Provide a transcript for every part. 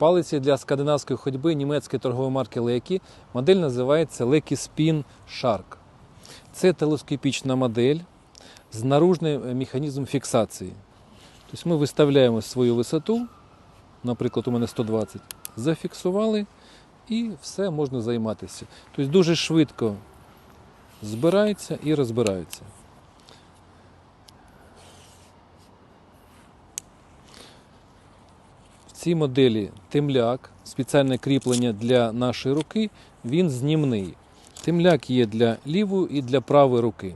Палиці для скандинавської ходьби німецької торгової марки Лекі. Модель називається Lecky Spin Shark. Це телескопічна модель з наружним механізмом фіксації. Тобто ми виставляємо свою висоту, наприклад, у мене 120, зафіксували і все можна займатися. Тобто дуже швидко збирається і розбирається. Цій моделі темляк, спеціальне кріплення для нашої руки, він знімний. Темляк є для лівої і для правої руки.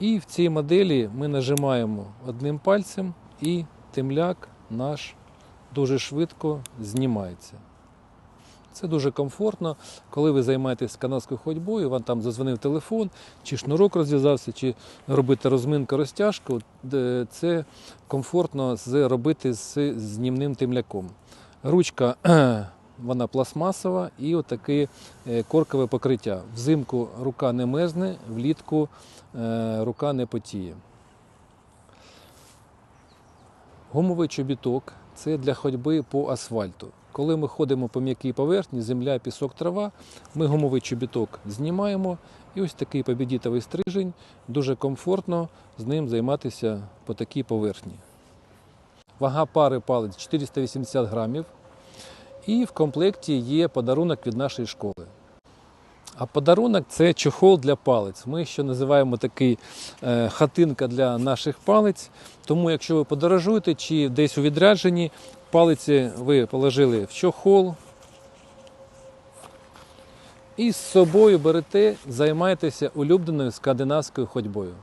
І в цій моделі ми нажимаємо одним пальцем і темляк наш дуже швидко знімається. Це дуже комфортно, коли ви займаєтесь канадською ходьбою, вам там зазвонив телефон, чи шнурок розв'язався, чи робити розминку розтяжку. Це комфортно робити з знімним темляком. Ручка вона пластмасова і отаке е, коркове покриття. Взимку рука не мерзне, влітку е, рука не потіє. Гумовий чобіток це для ходьби по асфальту. Коли ми ходимо по м'якій поверхні, земля, пісок, трава, ми гумовий чобіток знімаємо, і ось такий побідітовий стрижень дуже комфортно з ним займатися по такій поверхні. Вага пари палець 480 грамів. І в комплекті є подарунок від нашої школи. А подарунок це чохол для палець. Ми ще називаємо такий е, хатинка для наших палець. Тому, якщо ви подорожуєте чи десь у відрядженні, палиці ви положили в чохол і з собою берете, займаєтеся улюбленою скандинавською ходьбою.